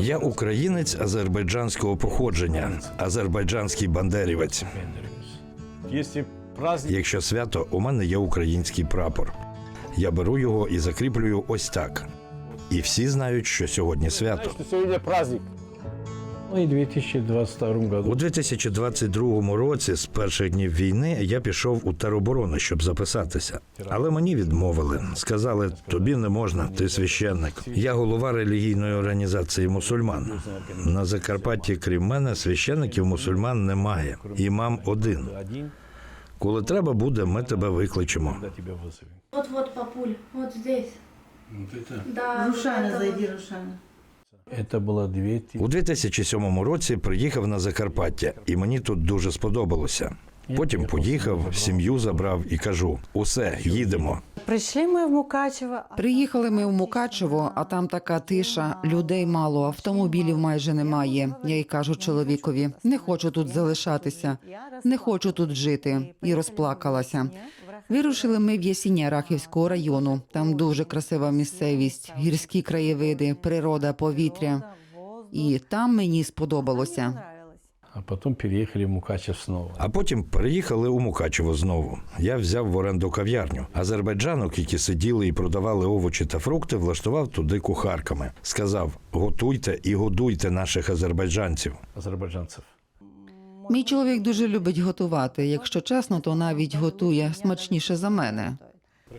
Я українець, азербайджанського походження, азербайджанський бандерівець. Якщо свято, у мене є український прапор. Я беру його і закріплюю ось так. І всі знають, що сьогодні свято. сьогодні праздник. Ну і в 2022 У 2022 році, з перших днів війни, я пішов у тероборону, щоб записатися. Але мені відмовили. Сказали, тобі не можна, ти священник. Я голова релігійної організації мусульман. На Закарпатті, крім мене, священників мусульман немає. Імам один. один, Коли треба буде, ми тебе викличемо. тебе папуль, вот здесь. Да. Рушана, зайди. Рушана. Це було 2000. У 2007 році приїхав на Закарпаття, і мені тут дуже сподобалося. Потім поїхав, сім'ю забрав і кажу: усе, їдемо. Прийшли ми в Мукачево. Приїхали ми в Мукачево, а там така тиша, людей мало, автомобілів майже немає. Я й кажу чоловікові: не хочу тут залишатися, не хочу тут жити. І розплакалася. Вирушили ми в Ясіння Рахівського району. Там дуже красива місцевість, гірські краєвиди, природа, повітря. І там мені сподобалося. А потім переїхали в Мукачев знову. А потім переїхали у Мукачево знову. Я взяв в оренду кав'ярню. Азербайджанок, які сиділи і продавали овочі та фрукти, влаштував туди кухарками. Сказав: готуйте і годуйте наших азербайджанців. азербайджанців. Мій чоловік дуже любить готувати. Якщо чесно, то навіть готує смачніше за мене.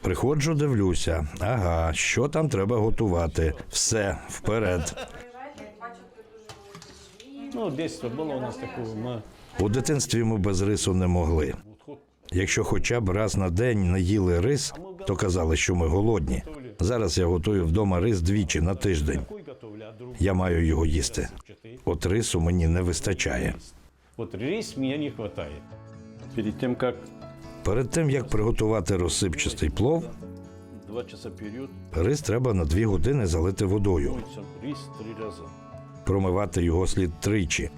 Приходжу, дивлюся. Ага, що там треба готувати? Все, вперед. Ну, дійсно було у нас такого. Ми У дитинстві ми без рису не могли. Якщо хоча б раз на день не їли рис, то казали, що ми голодні. Зараз я готую вдома рис двічі на тиждень. Я маю його їсти. От рису мені не вистачає. Вот рис мне не хватает. Перед тем, как Перед тим як приготувати розсипчастий плов, рис треба на дві години залити водою, промивати його слід тричі.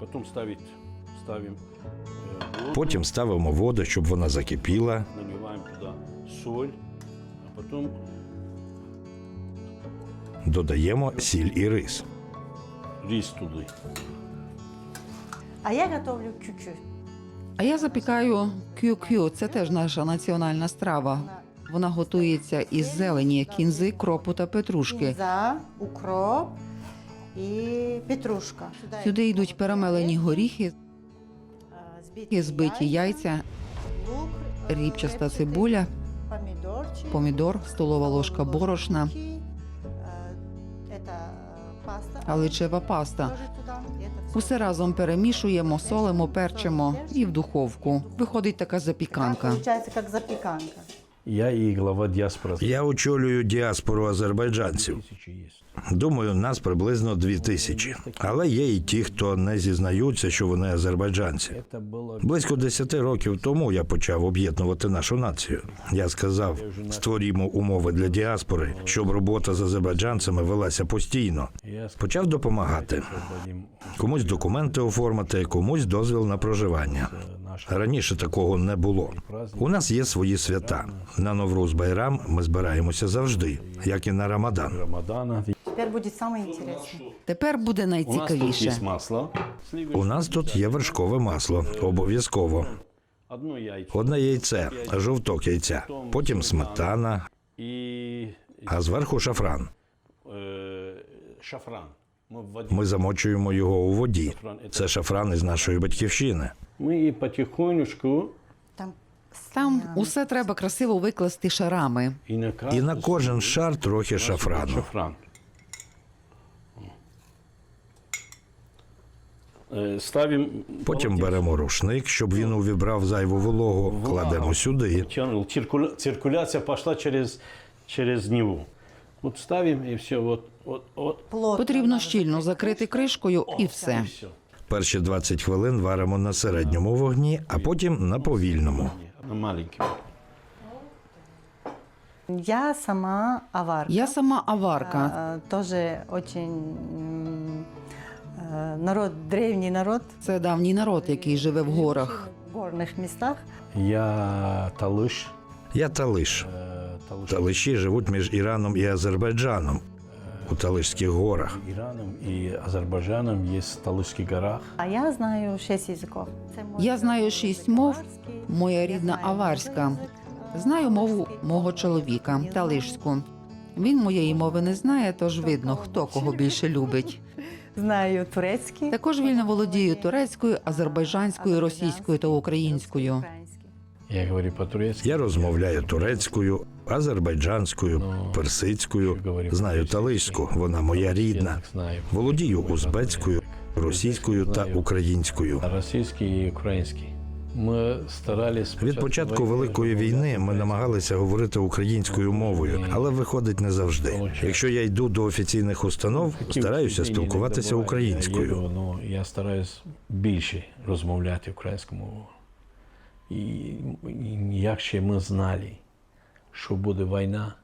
Потом ставить, ставим э, Потім ставимо воду, щоб вона закипіла. наливаем туда соль, а Додаємо сіль і рис. рис туда. А я готовлю кюкю. А я запікаю кю-кю. Це теж наша національна страва. Вона готується із зелені, кінзи, кропу та петрушки. Кінза, укроп і петрушка. Сюди йдуть перемелені горіхи, збиті яйця, лук, ріпчаста цибуля, помідор, столова ложка борошна, е, это паста. Усе разом перемішуємо, солимо, перчимо і в духовку. Виходить така запіканка. Виходить, як запеканка. Я и глава диаспоры. Я очолюю діаспору азербайджанців. Тысячи есть. Думаю, нас приблизно дві тисячі. Але є і ті, хто не зізнаються, що вони азербайджанці. Это было Близько десяти років тому я почав об'єднувати нашу націю. Я сказав: створімо умови для діаспори, щоб робота з азербайджанцями велася постійно. я Почав допомагати. дадим Комусь документи оформити, комусь дозвіл на проживання. Раніше такого не було. У нас є свої свята. На Новруз Байрам ми збираємося завжди, як і на Рамадан. Тепер буде интересное. Тепер буде У нас тут найцікавіше. масло, У нас тут є вершкове масло, обов'язково. Одне яйце, жовток яйця, потім сметана, а зверху шафран. шафран. Ми замочуємо його у воді. Це шафран із нашої батьківщини. Мы потихонечку Там Там усе треба красиво викласти шарами. и на, І на кожен шар трохи шафрану. шафран. Е, Ставим Потім беремо рушник, щоб він увібрав зайву вологу, кладемо сюди. Чан- циркуля- циркуляция пошла через, через него. Вот ставим и все. Вот, вот, вот. плотно. Потрібно щільно закрити кришкою і все. И все. Перші 20 хвилин варимо на середньому вогні, а потім на повільному. На маленький. Я сама аварка. Я сама аварка. А, тоже очень м, э, народ, древний народ. Це давній народ, який живе в горах. В горных местах. Я талыш. Я талиш. э, талыш. Талиші живуть між Іраном і Азербайджаном. у Талишських горах. Ираном и Азербайджаном в Талышских горах. А я знаю шість язиків. Я знаю шість мов. Моя рідна аварська. Знаю мову мого чоловіка талишську. Він моєї мови не знає, тож видно, хто кого більше любить. Знаю турецький. Також вільно володію турецькою, азербайджанською, російською та українською. Я говорю по-турецки. Я розмовляю турецькою, азербайджанською, персидською, знаю талишську, вона моя рідна. Володію узбецькою, російською та українською. А Російський і український. Ми старались Від початку великої війни ми намагалися говорити українською мовою, але виходить не завжди. Якщо я йду до офіційних установ, стараюся спілкуватися українською. Ну, я стараюсь більше розмовляти українською мовою. І, і якщо ми знали, що буде війна,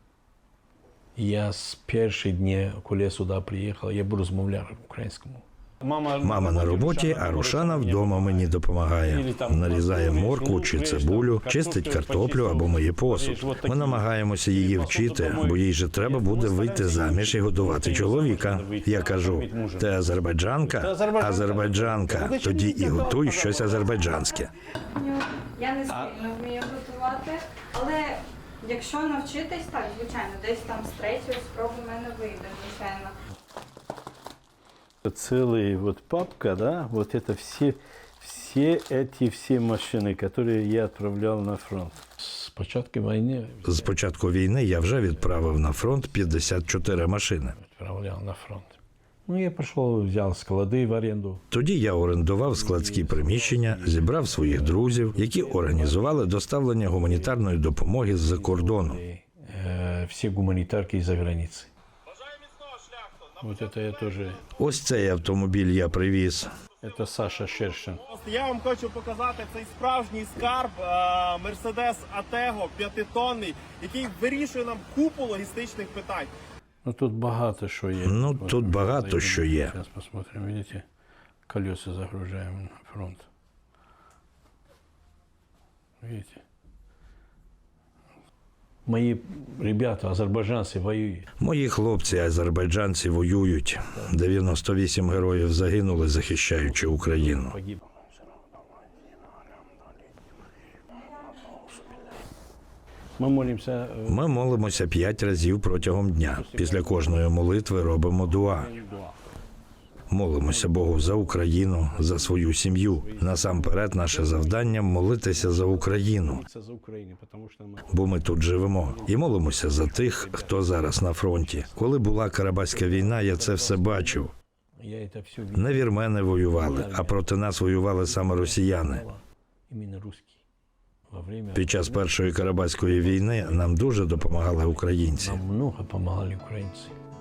я з перших днів, коли я сюди приїхав, я був розмовляв українською мовою. Мама на роботі, а Рушана вдома мені допомагає. Нарізає моркву чи цибулю, чистить картоплю або миє посуд. Ми намагаємося її вчити, бо їй же треба буде вийти заміж і годувати чоловіка. Я кажу: ти азербайджанка? Азербайджанка. Тоді і готуй щось азербайджанське. Я не сильно вмію готувати, але якщо навчитись, так, звичайно, десь там з третьої спроби в мене вийде, звичайно Целая вот папка, да, вот это все, все эти все машины, которые я отправлял на фронт. С початку войны З початку війни я вже відправив на фронт 54 машини. отправлял на фронт. Ну, я пошел, взял склады в аренду. Тоді я орендував складські приміщення, зібрав своїх друзів, які організували доставлення гуманітарної допомоги з-за кордону. И, э, все гуманитарки из-за границы. Вот это я тоже, Ось цей автомобіль я привіз. это Саша Шершин. Я вам хочу показати цей справжній скарб Мерседес Атего п'ятитонний, який вирішує нам купу логістичних питань. Ну, тут багато що є. Ну, Вот, тут багато що є. Сейчас посмотрим, видите, колеса загружаем на фронт. Видите? Мои ребята, азербайджанцы, воюют. Мої хлопці, азербайджанці, воюють. 98 героїв загинули, захищаючи Україну. Погиб. Мы молимся э, Ми молимося п'ять разів протягом дня. Після кожної молитви робимо дуа. Молимося Богу за Україну, за свою сім'ю. Насамперед, наше завдання молитися за Україну, бо ми тут живемо, і молимося за тих, хто зараз на фронті. Коли була Карабаська війна, я це все бачив. Не вірмени воювали, а проти нас воювали саме росіяни. Під час першої карабаської війни нам дуже допомагали українці.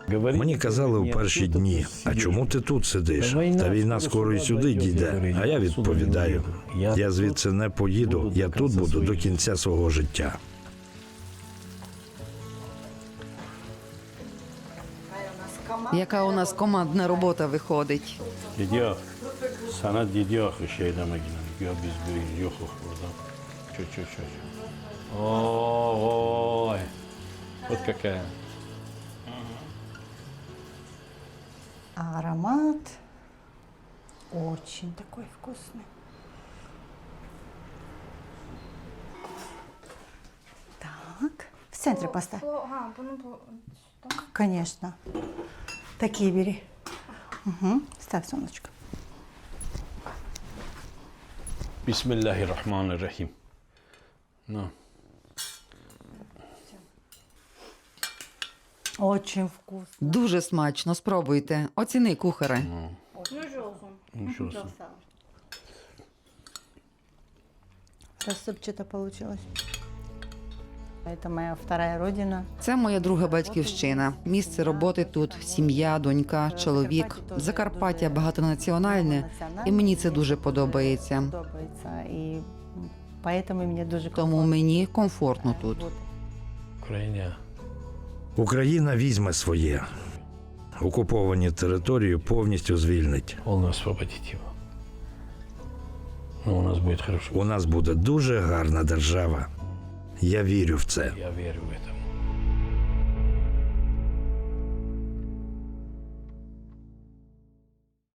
Мені казали у перші дні: а чому ти тут сидиш? Та війна скоро і сюди дійде. А я відповідаю. Я звідси не поїду, я тут буду до кінця свого життя. Яка у нас командна робота виходить? Sanat gidiyor şeyle makine. Gidiyor biz bir yok burada. Çö çö çö. Ой. Вот какая. Аромат очень такой вкусный. Так, в центре поставь. По, а, ну. Конечно. Такие бери. Угу. Ставь, солнышко. Bismillahirrahmanirrahim. Ну, Очень вкусно. Дуже смачно, спробуйте. Оціни кухаре. Ну, жовтом. ничего себе. Рассыпчато получилось. Это моя вторая родина. Це моя друга батьківщина. Місце роботи тут, сім'я, донька, чоловік. Закарпаття багатонаціональне, і мені це дуже подобається. Подобається. І поэтому мені дуже Тому мені комфортно тут. Украина. Україна візьме своє. Окуповані території повністю звільнить. Полно освободить його. Ну, у нас буде хорошо. У нас буде дуже гарна держава. Я вірю в це. Я вірю в это.